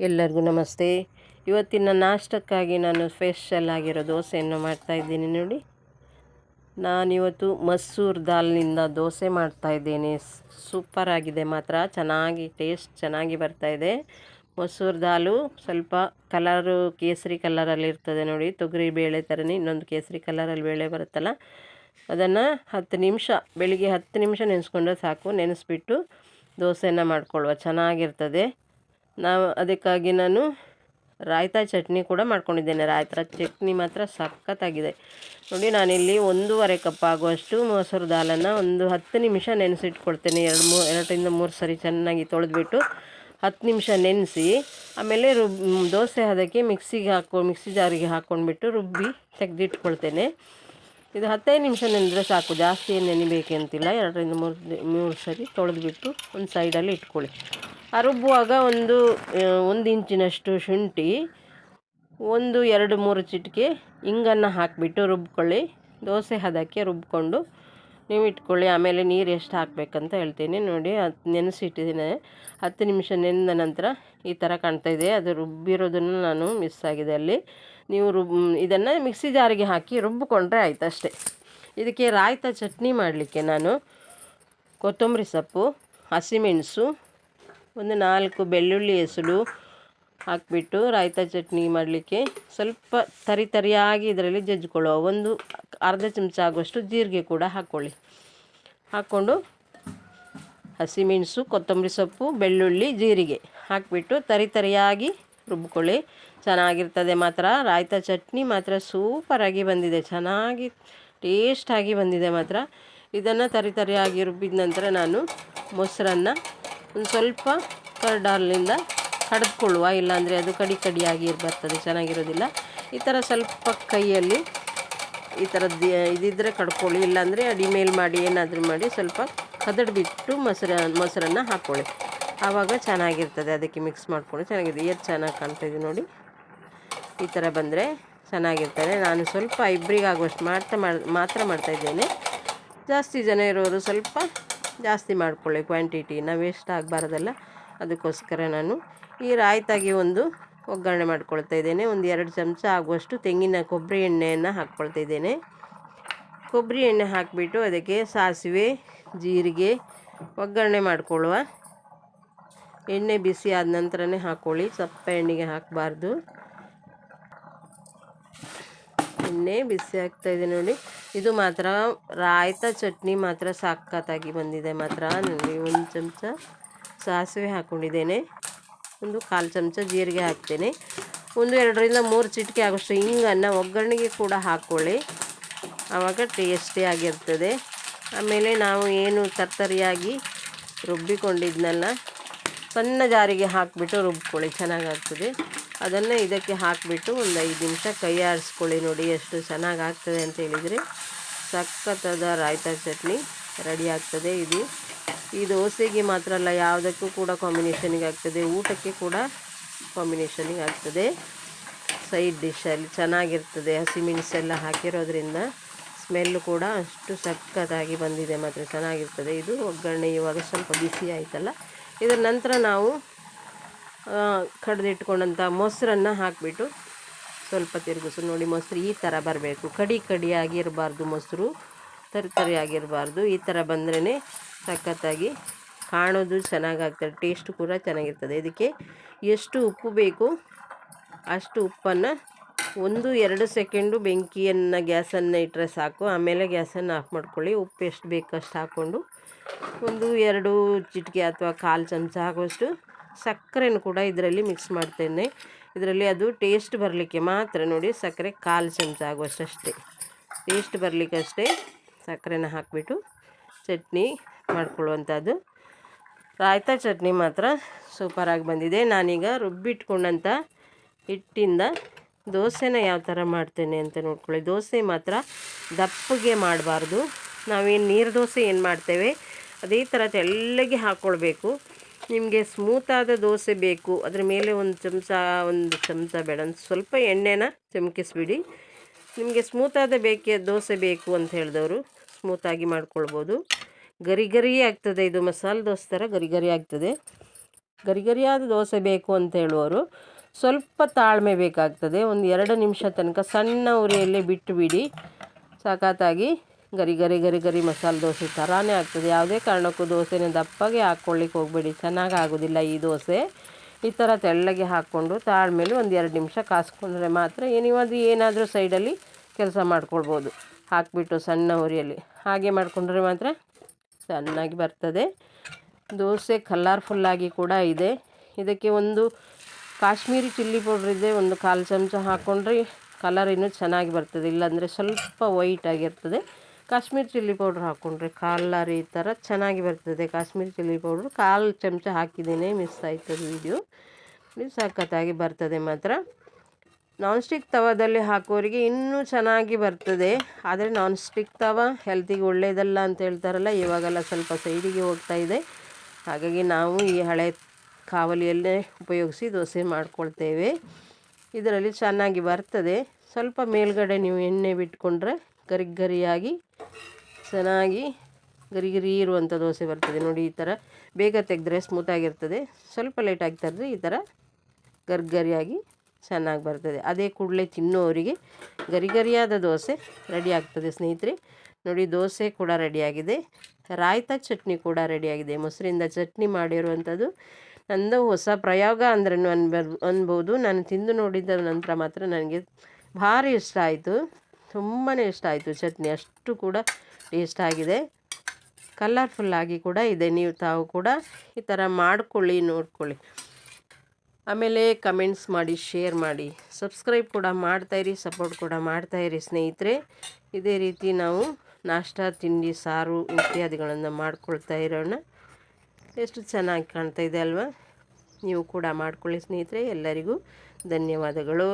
ಎಲ್ಲರಿಗೂ ನಮಸ್ತೆ. ಇವತ್ತಿನ ನಾಷ್ಟಕ್ಕಾಗಿ ನಾನು ಸ್ಪೆಷಲ್ ಆಗಿರೋ ದೋಸೆಯನ್ನು ಮಾಡ್ತಾಯಿದ್ದೀನಿ ನೋಡಿ. ನಾನಿವತ್ತು ಮಸೂರ್ ದಾಲ್ನಿಂದ ದೋಸೆ ಮಾಡ್ತಾಯಿದ್ದೇನೆ ಸೂಪರ್ ಆಗಿದೆ ಮಾತ್ರ, ಚೆನ್ನಾಗಿ ಟೇಸ್ಟ್ ಚೆನ್ನಾಗಿ ಬರ್ತಾಯಿದೆ ಮಸೂರ್ ದಾಲು ಸ್ವಲ್ಪ ಕಲರು ಕೇಸರಿ ಕಲರಲ್ಲಿ ಇರ್ತದೆ ನೋಡಿ. ತೊಗರಿ ಬೇಳೆ ಥರನೇ ಇನ್ನೊಂದು ಕೇಸರಿ ಕಲರಲ್ಲಿ ಬೇಳೆ ಬರುತ್ತಲ್ಲ. ಅದನ್ನು ಹತ್ತು ನಿಮಿಷ, ಬೆಳಿಗ್ಗೆ ಹತ್ತು ನಿಮಿಷ ನೆನೆಸ್ಕೊಂಡ್ರೆ ಸಾಕು. ನೆನೆಸ್ಬಿಟ್ಟು ದೋಸೆನ ಮಾಡ್ಕೊಳ್ಳುವ. ಚೆನ್ನಾಗಿರ್ತದೆ. ನಾವು ಅದಕ್ಕಾಗಿ ನಾನು ರಾಯ್ತಾ ಚಟ್ನಿ ಕೂಡ ಮಾಡ್ಕೊಂಡಿದ್ದೇನೆ. ರಾಯ್ತಾ ಚಟ್ನಿ ಮಾತ್ರ ಸಖತ್ತಾಗಿದೆ. ನೋಡಿ, ನಾನಿಲ್ಲಿ ಒಂದೂವರೆ ಕಪ್ ಆಗುವಷ್ಟು ಮೊಸರು ದಾಲನ್ನು ಒಂದು ಹತ್ತು ನಿಮಿಷ ನೆನೆಸಿಟ್ಕೊಳ್ತೇನೆ. ಎರಡು ಮೂರು ಎರಡರಿಂದ ಮೂರು ಸರಿ ಚೆನ್ನಾಗಿ ತೊಳೆದ್ಬಿಟ್ಟು ಹತ್ತು ನಿಮಿಷ ನೆನೆಸಿ, ಆಮೇಲೆ ರುಬ್ ದೋಸೆ ಅದಕ್ಕೆ ಮಿಕ್ಸಿಗೆ ಹಾಕೊ, ಮಿಕ್ಸಿ ಜಾರಿಗೆ ಹಾಕ್ಕೊಂಡ್ಬಿಟ್ಟು ರುಬ್ಬಿ ತೆಗೆದಿಟ್ಕೊಳ್ತೇನೆ. ಇದು ಹತ್ತೈದು ನಿಮಿಷ ನೆನೆದ್ರೆ ಸಾಕು. ಜಾಸ್ತಿ ಏನು ನೆನಿಬೇಕಂತಿಲ್ಲ. ಎರಡರಿಂದ ಮೂರು ಮೂರು ಸರಿ ತೊಳೆದ್ಬಿಟ್ಟು ಒಂದು ಸೈಡಲ್ಲಿ ಇಟ್ಕೊಳ್ಳಿ. ಆ ಒಂದು ಒಂದು ಇಂಚಿನಷ್ಟು ಶುಂಠಿ, ಒಂದು, ಎರಡು, ಮೂರು ಚಿಟಿಕೆ ಇಂಗನ್ನು ಹಾಕಿಬಿಟ್ಟು ರುಬ್ಕೊಳ್ಳಿ. ದೋಸೆ ಹದಕ್ಕೆ ರುಬ್ಕೊಂಡು ನೀವು ಇಟ್ಕೊಳ್ಳಿ. ಆಮೇಲೆ ನೀರು ಎಷ್ಟು ಹಾಕಬೇಕಂತ ಹೇಳ್ತೀನಿ. ನೋಡಿ, ಅದು ನೆನೆಸಿಟ್ಟಿದ್ದೀನಿ. ಹತ್ತು ನಿಮಿಷ ನೆನೆದ ನಂತರ ಈ ಥರ ಕಾಣ್ತಾ ಇದೆ. ಅದು ರುಬ್ಬಿರೋದನ್ನು ನಾನು ಮಿಸ್ ಆಗಿದೆ ಅಲ್ಲಿ. ನೀವು ರುಬ್, ಇದನ್ನು ಮಿಕ್ಸಿ ಜಾರಿಗೆ ಹಾಕಿ ರುಬ್ಬಿಕೊಂಡ್ರೆ ಆಯ್ತು ಅಷ್ಟೇ. ಇದಕ್ಕೆ ರಾಯ್ತ ಚಟ್ನಿ ಮಾಡಲಿಕ್ಕೆ ನಾನು ಕೊತ್ತಂಬರಿ ಸೊಪ್ಪು, ಹಸಿಮೆಣಸು ಒಂದು ನಾಲ್ಕು ಬೆಳ್ಳುಳ್ಳಿ ಹೆಸರು ಹಾಕಿಬಿಟ್ಟು ರಾಯ್ತ ಚಟ್ನಿ ಮಾಡಲಿಕ್ಕೆ ಸ್ವಲ್ಪ ತರಿ ತರಿಯಾಗಿ ಇದರಲ್ಲಿ ಜಜ್ಜಿಕೊಳ್ಳುವ ಒಂದು ಅರ್ಧ ಚಮಚ ಆಗುವಷ್ಟು ಜೀರಿಗೆ ಕೂಡ ಹಾಕ್ಕೊಳ್ಳಿ ಹಾಕ್ಕೊಂಡು ಹಸಿಮೆಣಸು, ಕೊತ್ತಂಬರಿ ಸೊಪ್ಪು, ಬೆಳ್ಳುಳ್ಳಿ, ಜೀರಿಗೆ ಹಾಕಿಬಿಟ್ಟು ತರಿ ತರಿಯಾಗಿ ರುಬ್ಬಿಕೊಳ್ಳಿ ಚೆನ್ನಾಗಿರ್ತದೆ ಮಾತ್ರ. ರಾಯ್ತ ಚಟ್ನಿ ಮಾತ್ರ ಸೂಪರಾಗಿ ಬಂದಿದೆ. ಚೆನ್ನಾಗಿ ಟೇಸ್ಟಾಗಿ ಬಂದಿದೆ ಮಾತ್ರ. ಇದನ್ನು ತರಿ ತರಿಯಾಗಿ ರುಬ್ಬಿದ ನಂತರ ನಾನು ಮೊಸರನ್ನು ಒಂದು ಸ್ವಲ್ಪ ಕರ್ಡಾಲ್ನಿಂದ ಕಡಿದ್ಕೊಳ್ಳುವ, ಇಲ್ಲಾಂದರೆ ಅದು ಕಡಿ ಕಡಿಯಾಗಿ ಬರ್ತದೆ ಚೆನ್ನಾಗಿರೋದಿಲ್ಲ. ಈ ಥರ ಸ್ವಲ್ಪ ಕೈಯಲ್ಲಿ ಈ ಥರದ್ದು ಇದಿದ್ದರೆ ಕಡ್ಕೊಳ್ಳಿ, ಇಲ್ಲಾಂದರೆ ಅಡಿ ಮೇಲೆ ಮಾಡಿ ಏನಾದರೂ ಮಾಡಿ ಸ್ವಲ್ಪ ಕದಡ್ಬಿಟ್ಟು ಮೊಸರ, ಮೊಸರನ್ನು ಹಾಕ್ಕೊಳ್ಳಿ ಆವಾಗ ಚೆನ್ನಾಗಿರ್ತದೆ, ಅದಕ್ಕೆ ಮಿಕ್ಸ್ ಮಾಡಿಕೊಳ್ಳಿ ಚೆನ್ನಾಗಿದೆ. ಎಷ್ಟು ಚೆನ್ನಾಗಿ ಕಾಣ್ತಾಯಿದೆ ನೋಡಿ. ಈ ಥರ ಬಂದರೆ ಚೆನ್ನಾಗಿರ್ತದೆ. ನಾನು ಸ್ವಲ್ಪ ಇಬ್ಬರಿಗಾಗುವಷ್ಟು ಮಾಡ್ತಾ ಮಾತ್ರ ಮಾಡ್ತಾಯಿದ್ದೇನೆ ಜಾಸ್ತಿ ಜನ ಇರೋರು ಸ್ವಲ್ಪ ಜಾಸ್ತಿ ಮಾಡಿಕೊಳ್ಳಿ ಕ್ವಾಂಟಿಟಿ. ನಾವು ವೇಸ್ಟ್ ಆಗಬಾರ್ದಲ್ಲ, ಅದಕ್ಕೋಸ್ಕರ ನಾನು ಈ ರಾಯ್ತಾಗಿ ಒಂದು ಒಗ್ಗರಣೆ ಮಾಡ್ಕೊಳ್ತಾ ಇದ್ದೇನೆ. ಒಂದು ಎರಡು ಚಮಚ ಆಗುವಷ್ಟು ತೆಂಗಿನ ಕೊಬ್ಬರಿ ಎಣ್ಣೆಯನ್ನು ಹಾಕ್ಕೊಳ್ತಾ ಇದ್ದೇನೆ. ಕೊಬ್ಬರಿ ಎಣ್ಣೆ ಹಾಕಿಬಿಟ್ಟು ಅದಕ್ಕೆ ಸಾಸಿವೆ, ಜೀರಿಗೆ ಒಗ್ಗರಣೆ ಮಾಡಿಕೊಳ್ಳುವ. ಎಣ್ಣೆ ಬಿಸಿ ಆದ ನಂತರನೇ ಹಾಕ್ಕೊಳ್ಳಿ ಸಪ್ಪ ಎಣ್ಣೆಗೆ ಹಾಕಬಾರ್ದು. ಎಣ್ಣೆ ಬಿಸಿ ಆಗ್ತಾಯಿದೆ ನೋಡಿ. ಇದು ಮಾತ್ರ ರಾಯ್ತ ಚಟ್ನಿ ಮಾತ್ರ ಸಖತ್ತಾಗಿ ಬಂದಿದೆ ಮಾತ್ರ. ಒಂದು ಚಮಚ ಸಾಸಿವೆ ಹಾಕ್ಕೊಂಡಿದ್ದೇನೆ ಒಂದು ಕಾಲು ಚಮಚ ಜೀರಿಗೆ ಹಾಕ್ತೇನೆ. ಒಂದು ಎರಡರಿಂದ ಮೂರು ಚಿಟಿಕೆ ಆಗೋಷ್ಟು ಹಿಂಗನ್ನು ಒಗ್ಗರಣೆಗೆ ಕೂಡ ಹಾಕ್ಕೊಳ್ಳಿ ಆವಾಗ ಟೇಸ್ಟಿ ಆಗಿರ್ತದೆ. ಆಮೇಲೆ ನಾವು ಏನು ತರ್ತರಿಯಾಗಿ ರುಬ್ಬಿಕೊಂಡಿದ್ನಲ್ಲ, ಸಣ್ಣ ಜಾರಿಗೆ ಹಾಕಿಬಿಟ್ಟು ರುಬ್ಕೊಳ್ಳಿ. ಚೆನ್ನಾಗಾಗ್ತದೆ. ಅದನ್ನು ಇದಕ್ಕೆ ಹಾಕಿಬಿಟ್ಟು ಒಂದು ಐದು ನಿಮಿಷ ಕೈ ಆರಿಸ್ಕೊಳ್ಳಿ ನೋಡಿ ಎಷ್ಟು ಚೆನ್ನಾಗಿ ಆಗ್ತದೆ ಅಂತ ಹೇಳಿದರೆ ಸಖತ್ತಾದ ರಾಯ್ತ ಚಟ್ನಿ ರೆಡಿ ಆಗ್ತದೆ ಇದು. ಈ ದೋಸೆಗೆ ಮಾತ್ರ ಅಲ್ಲ, ಯಾವುದಕ್ಕೂ ಕೂಡ ಕಾಂಬಿನೇಷನಿಗೆ ಆಗ್ತದೆ, ಊಟಕ್ಕೆ ಕೂಡ ಕಾಂಬಿನೇಷನಿಗೆ ಆಗ್ತದೆ. ಸೈಡ್ ಡಿಶಲ್ಲಿ ಚೆನ್ನಾಗಿರ್ತದೆ ಹಸಿಮೆಣಸೆಲ್ಲ ಹಾಕಿರೋದ್ರಿಂದ ಸ್ಮೆಲ್ಲು ಕೂಡ ಅಷ್ಟು ಸಖತ್ತಾಗಿ ಬಂದಿದೆ, ಮಾತ್ರ ಚೆನ್ನಾಗಿರ್ತದೆ. ಇದು ಒಗ್ಗರಣೆ ಇವಾಗ ಸ್ವಲ್ಪ ಬಿಸಿ ಆಯಿತಲ್ಲ, ಇದರ ನಂತರ ನಾವು ಕಡ್ದಿಟ್ಕೊಂಡಂಥ ಮೊಸರನ್ನು ಹಾಕಿಬಿಟ್ಟು ಸ್ವಲ್ಪ ತಿರುಗಿಸು. ನೋಡಿ, ಮೊಸರು ಈ ಥರ ಬರಬೇಕು. ಕಡಿ ಕಡಿಯಾಗಿರಬಾರ್ದು ಮೊಸರು, ತರಿ ತರಿಯಾಗಿರಬಾರ್ದು. ಈ ಥರ ಬಂದ್ರೇ ಸಖತ್ತಾಗಿ ಕಾಣೋದು ಚೆನ್ನಾಗಾಗ್ತದೆ, ಟೇಸ್ಟ್ ಕೂಡ ಚೆನ್ನಾಗಿರ್ತದೆ. ಇದಕ್ಕೆ ಎಷ್ಟು ಉಪ್ಪು ಬೇಕು, ಅಷ್ಟು ಉಪ್ಪನ್ನು ಒಂದು ಎರಡು ಸೆಕೆಂಡು ಬೆಂಕಿಯನ್ನು, ಗ್ಯಾಸನ್ನು ಇಟ್ಟರೆ ಸಾಕು. ಆಮೇಲೆ ಗ್ಯಾಸನ್ನು ಆಫ್ ಮಾಡ್ಕೊಳ್ಳಿ. ಉಪ್ಪು ಎಷ್ಟು ಬೇಕು ಅಷ್ಟು ಹಾಕ್ಕೊಂಡು ಒಂದು ಎರಡು ಚಿಟಿಕೆ ಅಥವಾ ಕಾಲು ಚಮಚ ಆಗುವಷ್ಟು ಸಕ್ಕರೆನೂ ಕೂಡ ಇದರಲ್ಲಿ ಮಿಕ್ಸ್ ಮಾಡ್ತೇನೆ. ಇದರಲ್ಲಿ ಅದು ಟೇಸ್ಟ್ ಬರಲಿಕ್ಕೆ ಮಾತ್ರ ನೋಡಿ ಸಕ್ಕರೆ ಕಾಲು ಚಮಚ ಆಗುವಷ್ಟು ಟೇಸ್ಟ್ ಬರಲಿಕ್ಕಷ್ಟೇ ಸಕ್ಕರೆನ ಹಾಕಿಬಿಟ್ಟು ಚಟ್ನಿ ಮಾಡ್ಕೊಳ್ಳುವಂಥದ್ದು. ರಾಯ್ತ ಚಟ್ನಿ ಮಾತ್ರ ಸೂಪರಾಗಿ ಬಂದಿದೆ. ನಾನೀಗ ರುಬ್ಬಿಟ್ಕೊಂಡಂಥ ಹಿಟ್ಟಿಂದ ದೋಸೆನ ಯಾವ ಥರ ಮಾಡ್ತೇನೆ ಅಂತ ನೋಡ್ಕೊಳ್ಳಿ. ದೋಸೆ ಮಾತ್ರ ದಪ್ಪಗೆ ಮಾಡಬಾರ್ದು. ನಾವೇನು ನೀರು ದೋಸೆ ಏನು ಮಾಡ್ತೇವೆ, ಅದೇ ಥರ ತೆಳ್ಳಗೆ ಹಾಕ್ಕೊಳ್ಬೇಕು. ನಿಮಗೆ ಸ್ಮೂತಾದ ದೋಸೆ ಬೇಕು. ಅದರ ಮೇಲೆ ಒಂದು ಚಮಚ ಒಂದು ಚಮಚ ಬೇಡ ಸ್ವಲ್ಪ ಎಣ್ಣೆನ ಚಮಕಿಸ್ಬಿಡಿ. ನಿಮಗೆ ಸ್ಮೂತಾದ ಬೇಕೆ, ದೋಸೆ ಬೇಕು ಅಂತ ಹೇಳಿದವರು ಸ್ಮೂತಾಗಿ ಮಾಡ್ಕೊಳ್ಬೋದು. ಗರಿ ಗರಿ ಆಗ್ತದೆ ಇದು, ಮಸಾಲೆ ದೋಸೆ ಥರ ಗರಿ ಗರಿ ಆಗ್ತದೆ. ಗರಿ ಗರಿಯಾದ ದೋಸೆ ಬೇಕು ಅಂತ ಹೇಳುವವರು. ಸ್ವಲ್ಪ ತಾಳ್ಮೆ ಬೇಕಾಗ್ತದೆ. ಒಂದು ಎರಡು ನಿಮಿಷ ತನಕ ಸಣ್ಣ ಉರಿಯಲ್ಲೇ ಬಿಟ್ಟುಬಿಡಿ ಬಿಡಿ ಸಖತ್ತಾಗಿ ಗರಿ ಗರಿ ಗರಿ ಗರಿ ಮಸಾಲೆ ದೋಸೆ ಥರನೇ ಆಗ್ತದೆ. ಯಾವುದೇ ಕಾರಣಕ್ಕೂ ದೋಸೆನ ದಪ್ಪಗೆ ಹಾಕ್ಕೊಳ್ಳಿಕ್ಕೆ ಹೋಗಬೇಡಿ. ಚೆನ್ನಾಗಿ ಆಗೋದಿಲ್ಲ ಈ ದೋಸೆ. ಈ ಥರ ತೆಳ್ಳಗೆ ಹಾಕ್ಕೊಂಡು ತಾಳ್ಮೇಲೆ ಒಂದು ಎರಡು ನಿಮಿಷ ಕಾಸ್ಕೊಂಡ್ರೆ ಮಾತ್ರ ಏನಿವಾದು ಏನಾದರೂ ಸೈಡಲ್ಲಿ ಕೆಲಸ ಮಾಡ್ಕೊಳ್ಬೋದು. ಹಾಕಿಬಿಟ್ಟು ಸಣ್ಣ ಉರಿಯಲ್ಲಿ ಹಾಗೆ ಮಾಡಿಕೊಂಡ್ರೆ ಮಾತ್ರ ಚೆನ್ನಾಗಿ ಬರ್ತದೆ. ದೋಸೆ ಕಲರ್ಫುಲ್ಲಾಗಿ ಕೂಡ ಇದೆ. ಇದಕ್ಕೆ ಒಂದು ಕಾಶ್ಮೀರಿ ಚಿಲ್ಲಿ ಪೌಡ್ರ್ ಇದೆ. ಒಂದು ಕಾಲು ಚಮಚ ಹಾಕ್ಕೊಂಡ್ರೆ ಕಲರ್ ಇನ್ನೂ ಚೆನ್ನಾಗಿ ಬರ್ತದೆ. ಇಲ್ಲಾಂದರೆ ಸ್ವಲ್ಪ ವೈಟ್ ಆಗಿರ್ತದೆ. ಕಾಶ್ಮೀರಿ ಚಿಲ್ಲಿ ಪೌಡ್ರ್ ಹಾಕ್ಕೊಂಡ್ರೆ ಕಲರ್ ಈ ಥರ ಚೆನ್ನಾಗಿ ಬರ್ತದೆ. ಕಾಶ್ಮೀರಿ ಚಿಲ್ಲಿ ಪೌಡ್ರ್ ಕಾಲು ಚಮಚ ಹಾಕಿದ್ದೀನಿ ಮಿಸ್ ಆಯಿತು ವಿಡಿಯೋ ಮಿಸ್ ಸಖತ್ತಾಗಿ ಬರ್ತದೆ ಮಾತ್ರ. ನಾನ್ ಸ್ಟಿಕ್ ತವಾದಲ್ಲಿ ಹಾಕೋರಿಗೆ ಇನ್ನೂ ಚೆನ್ನಾಗಿ ಬರ್ತದೆ. ಆದರೆ ನಾನ್ ಸ್ಟಿಕ್ ತವ ಹೆಲ್ತಿಗೆ ಒಳ್ಳೆಯದಲ್ಲ ಅಂತ ಹೇಳ್ತಾರಲ್ಲ, ಇವಾಗೆಲ್ಲ ಸ್ವಲ್ಪ ಸೈಡಿಗೆ ಹೋಗ್ತಾ ಇದೆ. ಹಾಗಾಗಿ ನಾವು ಈ ಹಳೆ ಕಾವಲಿಯಲ್ಲೇ ಉಪಯೋಗಿಸಿ ದೋಸೆ ಮಾಡ್ಕೊಳ್ತೇವೆ. ಇದರಲ್ಲಿ ಚೆನ್ನಾಗಿ ಬರ್ತದೆ. ಸ್ವಲ್ಪ ಮೇಲ್ಗಡೆ ನೀವು ಎಣ್ಣೆ ಬಿಟ್ಕೊಂಡ್ರೆ ಗರಿ ಗರಿಯಾಗಿ ಚೆನ್ನಾಗಿ ಗರಿ ಗರಿ ಇರುವಂಥ ದೋಸೆ ಬರ್ತದೆ. ನೋಡಿ, ಈ ಥರ ಬೇಗ ತೆಗೆದ್ರೆ ಸ್ಮೂತಾಗಿರ್ತದೆ ಸ್ವಲ್ಪ ಲೇಟ್ ತೆಗೆದ್ರೆ ಈ ಥರ ಗರ್ಗರಿಯಾಗಿ ಚೆನ್ನಾಗಿ ಬರ್ತದೆ. ಅದೇ ಕೂಡಲೇ ತಿನ್ನೋರಿಗೆ ಗರಿಗರಿಯಾದ ದೋಸೆ ರೆಡಿ ಆಗ್ತದೆ ಸ್ನೇಹಿತರೆ. ನೋಡಿ, ದೋಸೆ ಕೂಡ ರೆಡಿಯಾಗಿದೆ ರಾಯ್ತ ಚಟ್ನಿ ಕೂಡ ರೆಡಿಯಾಗಿದೆ ಮೊಸರಿಂದ ಚಟ್ನಿ ಮಾಡಿರುವಂಥದ್ದು ನಂದು ಹೊಸ ಪ್ರಯೋಗ ಅಂದ್ರೆ ಅನ್ಬರ್ ಅನ್ಬೋದು. ನಾನು ತಿಂದು ನೋಡಿದ ನಂತರ ಮಾತ್ರ ನನಗೆ ಭಾರಿ ಇಷ್ಟ ಆಯಿತು. ತುಂಬಾ ಇಷ್ಟ ಆಯಿತು ಚಟ್ನಿ. ಅಷ್ಟು ಕೂಡ ಟೇಸ್ಟ್ ಆಗಿದೆ. ಕಲರ್ಫುಲ್ಲಾಗಿ ಕೂಡ ಇದೆ. ನೀವು ತಾವು ಕೂಡ ಈ ಥರ ಮಾಡಿಕೊಳ್ಳಿ, ನೋಡ್ಕೊಳ್ಳಿ. ಆಮೇಲೆ ಕಮೆಂಟ್ಸ್ ಮಾಡಿ ಶೇರ್ ಮಾಡಿ. ಸಬ್ಸ್ಕ್ರೈಬ್ ಕೂಡ ಮಾಡ್ತಾಯಿರಿ ಸಪೋರ್ಟ್ ಕೂಡ ಮಾಡ್ತಾಯಿರಿ ಸ್ನೇಹಿತರೆ. ಇದೇ ರೀತಿ ನಾವು ನಾಷ್ಟ, ತಿಂಡಿ, ಸಾರು ಇತ್ಯಾದಿಗಳನ್ನು ಮಾಡ್ಕೊಳ್ತಾ ಇರೋಣ. ಎಷ್ಟು ಚೆನ್ನಾಗಿ ಕಾಣ್ತಾ ಇದೆ ಅಲ್ವಾ? ನೀವು ಕೂಡ ಮಾಡ್ಕೊಳ್ಳಿ ಸ್ನೇಹಿತರೆ. ಎಲ್ಲರಿಗೂ ಧನ್ಯವಾದಗಳು.